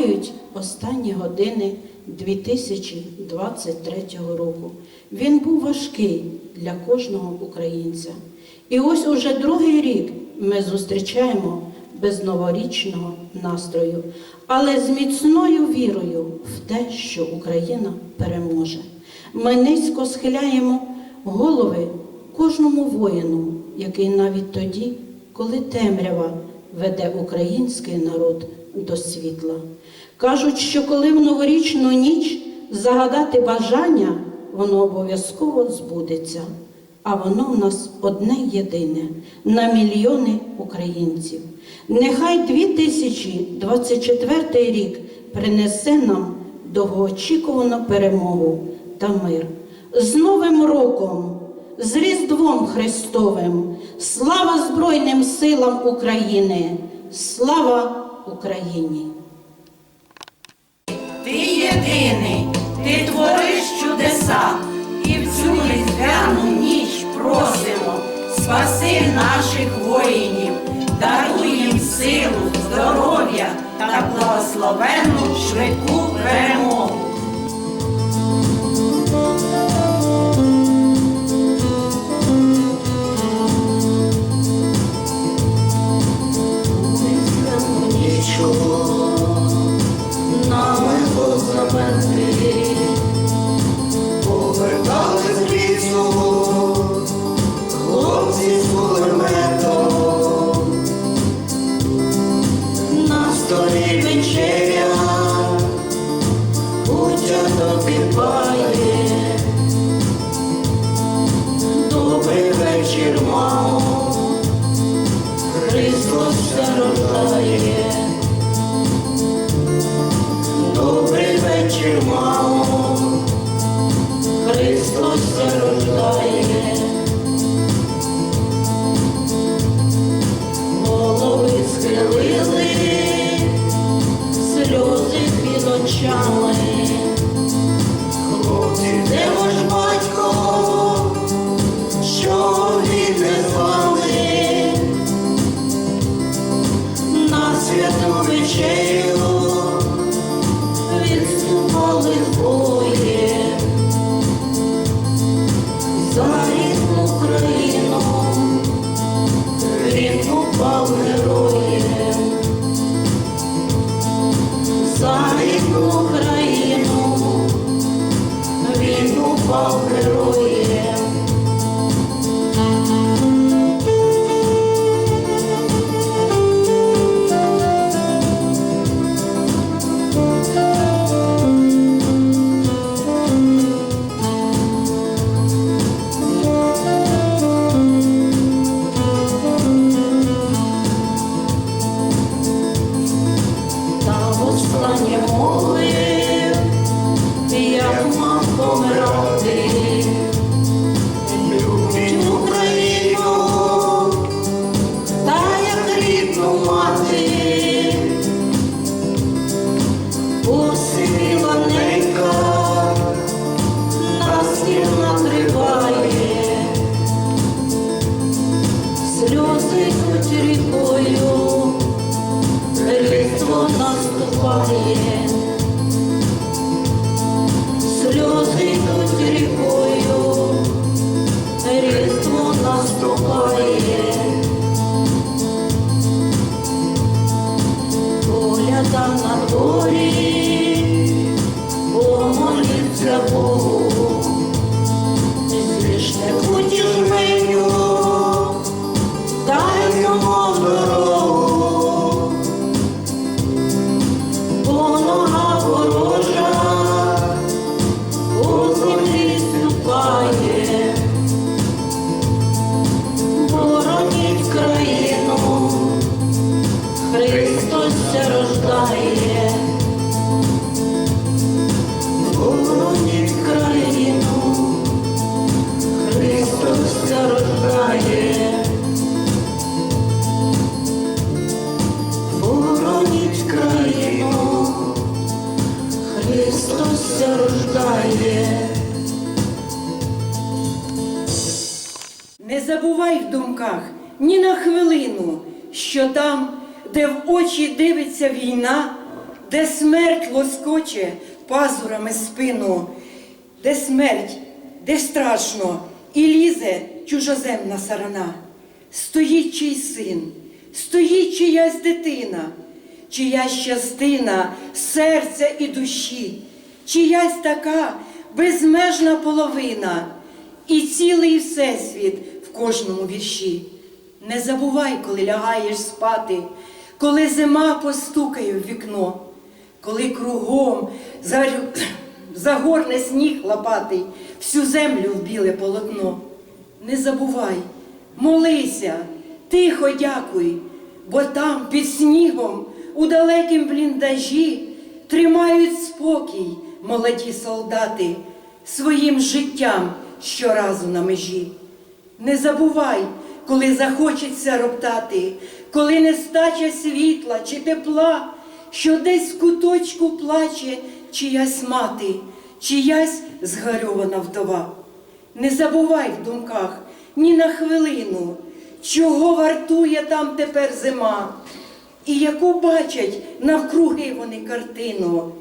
минають останні години 2023 року. Він був важкий для кожного українця. І ось уже другий рік ми зустрічаємо без новорічного настрою, але з міцною вірою в те, що Україна переможе. Ми низько схиляємо голови кожному воїну, який навіть тоді, коли темрява веде український народ до світла. Кажуть, що коли в новорічну ніч загадати бажання, воно обов'язково збудеться. А воно в нас одне єдине на мільйони українців. Нехай 2024 рік принесе нам довгоочікувану перемогу та мир. З Новим роком, з Різдвом Христовим, слава Збройним силам України! Слава Україні! Ти єдиний, ти твориш чудеса, і в цю різдвяну ніч просимо, спаси наших воїнів, даруй їм силу, здоров'я та благословенну швидку перемогу. Він упав героєм, за рідну країну, він упав героєм. Пазурами спину, де смерть, де страшно і лізе чужоземна сарана. Стоїть чий син, стоїть чиясь дитина, чиясь частина серця і душі, чиясь така безмежна половина, і цілий всесвіт в кожному вірші. Не забувай, коли лягаєш спати, коли зима постукає в вікно, коли кругом загорне сніг лопатий, всю землю в біле полотно. Не забувай, молися, тихо дякуй, бо там під снігом у далекім бліндажі тримають спокій молоді солдати своїм життям щоразу на межі. Не забувай, коли захочеться роптати, коли нестача світла чи тепла, що десь в куточку плаче чиясь мати, чиясь згарьована вдова. Не забувай в думках ні на хвилину, чого вартує там тепер зима, і яку бачать навкруги вони картину,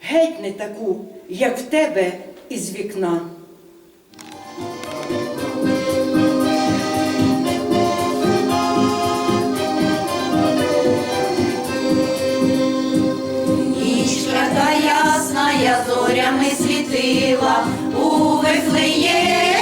геть не таку, як в тебе із вікна. Зорями світила у Вифлеємі.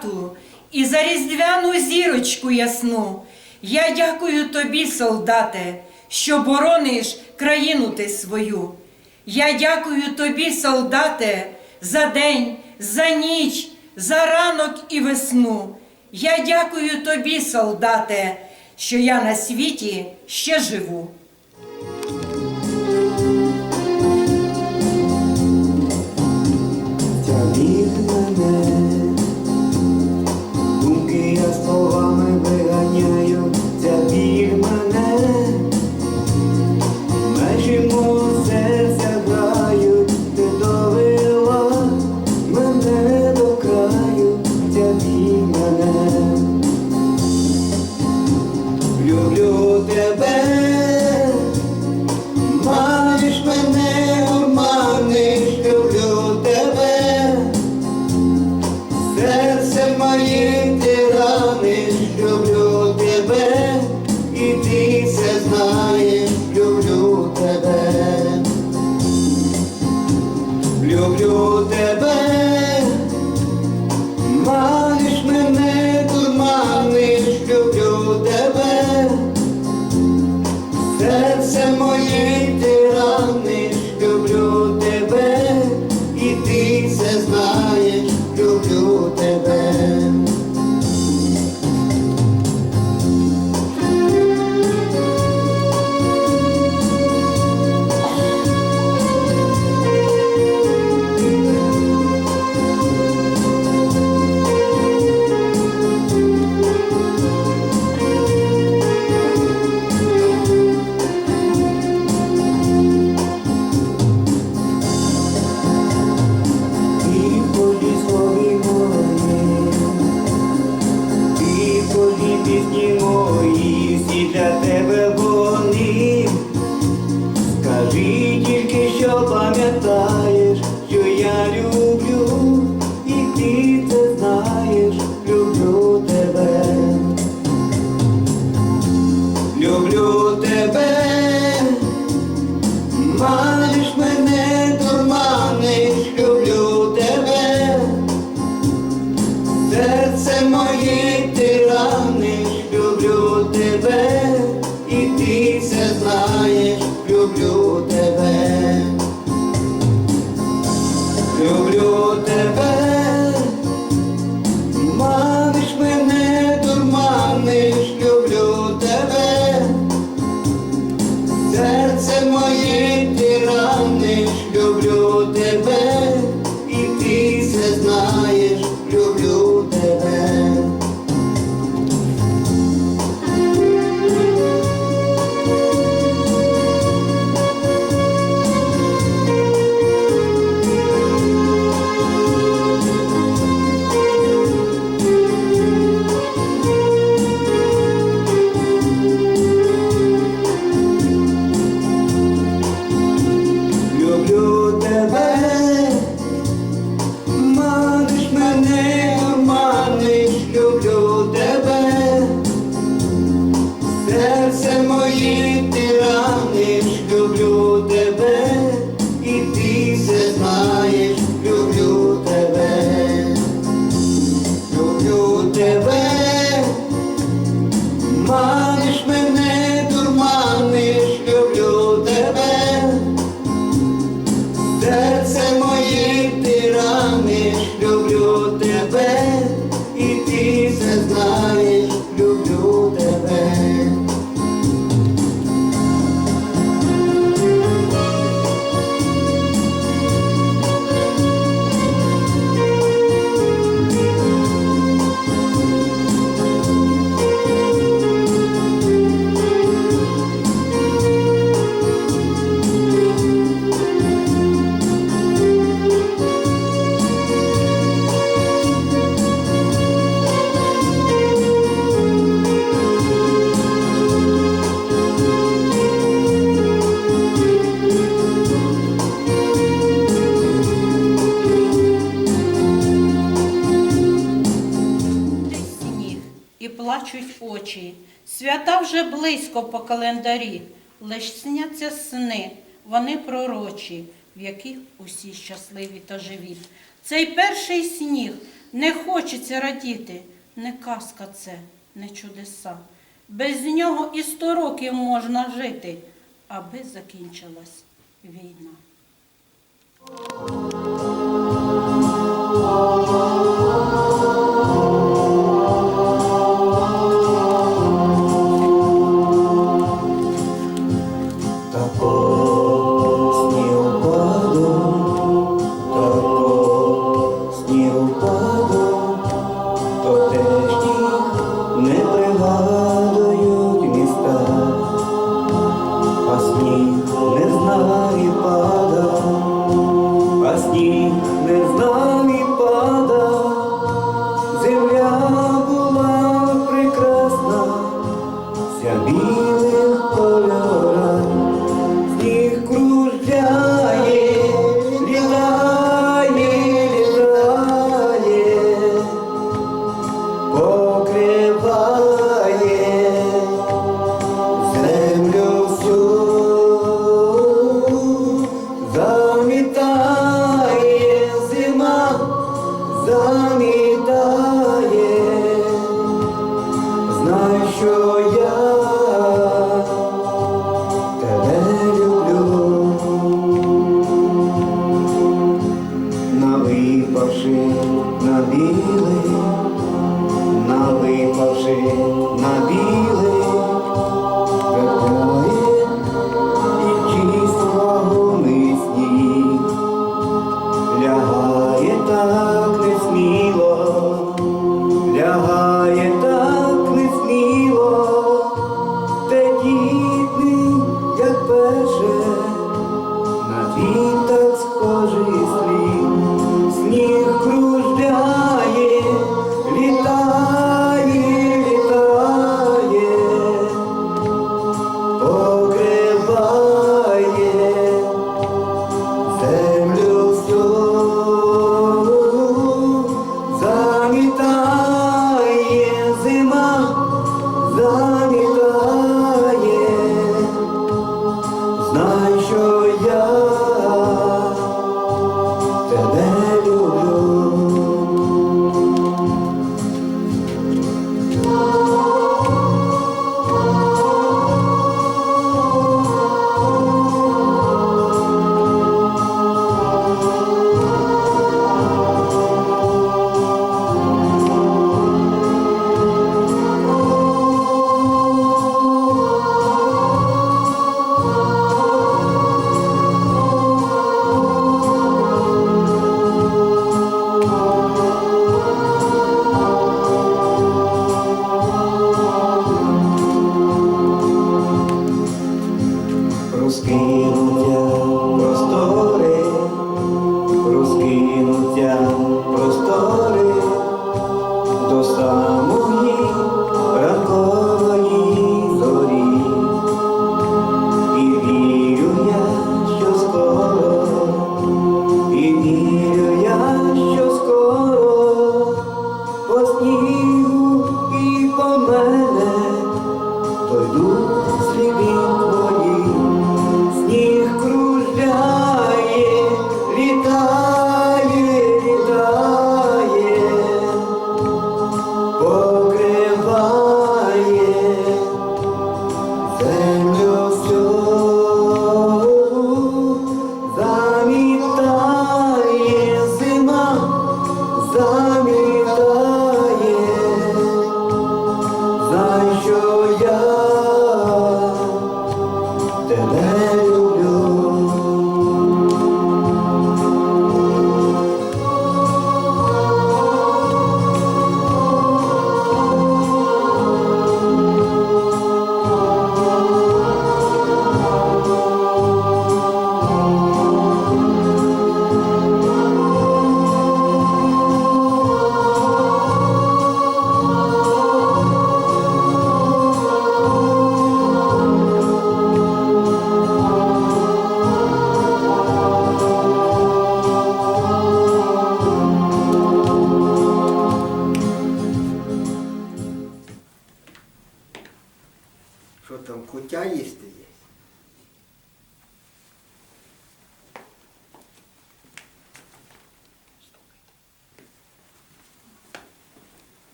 Хату, і за різдвяну зірочку ясну. Я дякую тобі, солдате, що борониш країну ти свою. Я дякую тобі, солдате, за день, за ніч, за ранок і весну. Я дякую тобі, солдате, що я на світі ще живу. вже близько по календарі, лиш сняться сни, вони пророчі, в яких усі щасливі та живі. Цей перший сніг не хочеться радіти, не казка це, не чудеса. Без нього і сто років можна жити, аби закінчилась війна.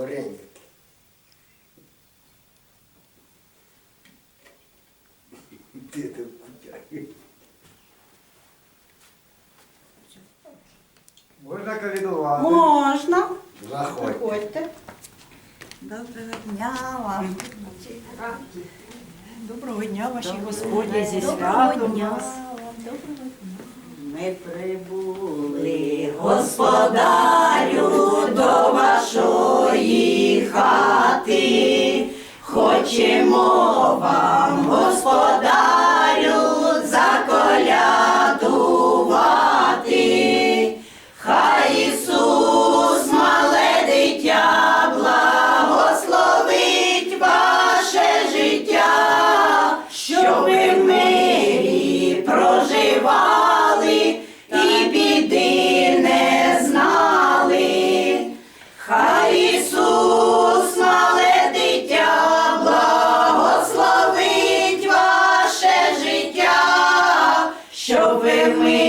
вареники. Де ти Можно Можна коридувати? Можна. Заходьте. Приходьте. Доброго дня вам. Доброго дня, ваші господі зі святом. Доброго дня. Доброго дня. ми прибули, господарю до вашої хати, хочемо вам, господарю, заколяти. when we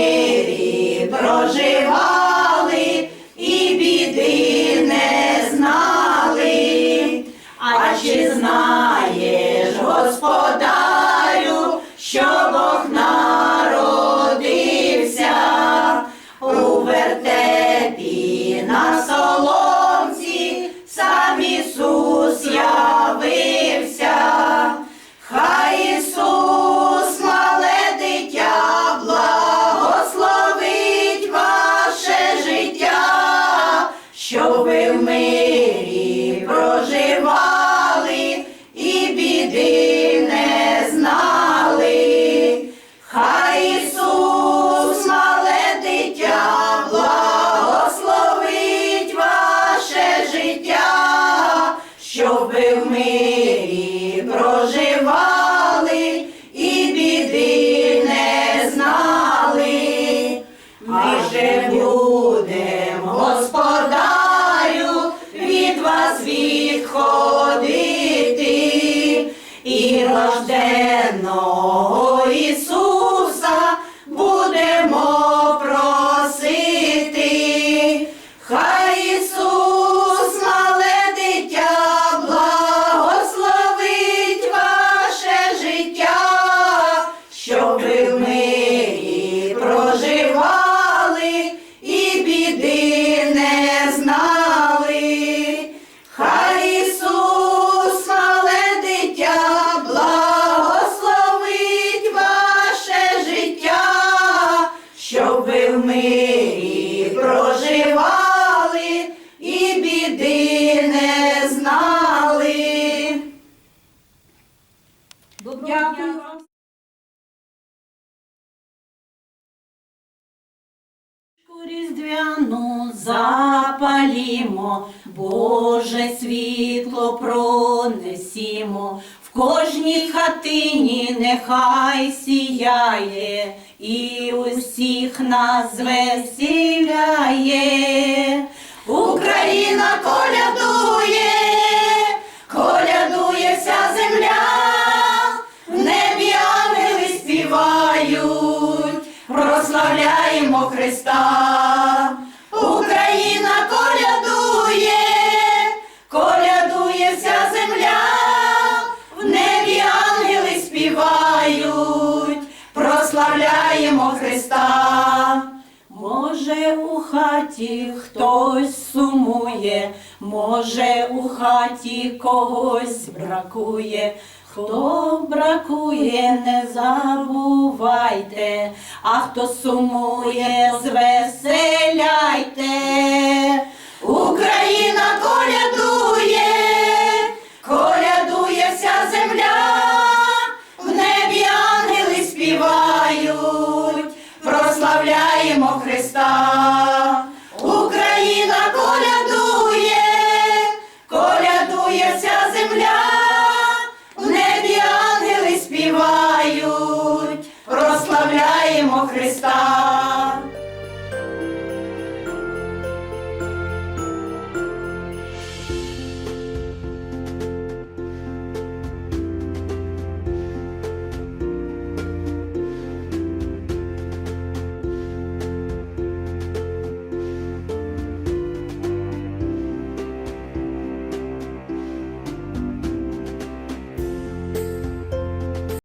Може, у хаті когось бракує, хто бракує, не забувайте, а хто сумує, звеселяйте, Україна колядує, колядує вся земля, в небі ангели співають, прославляємо Христа.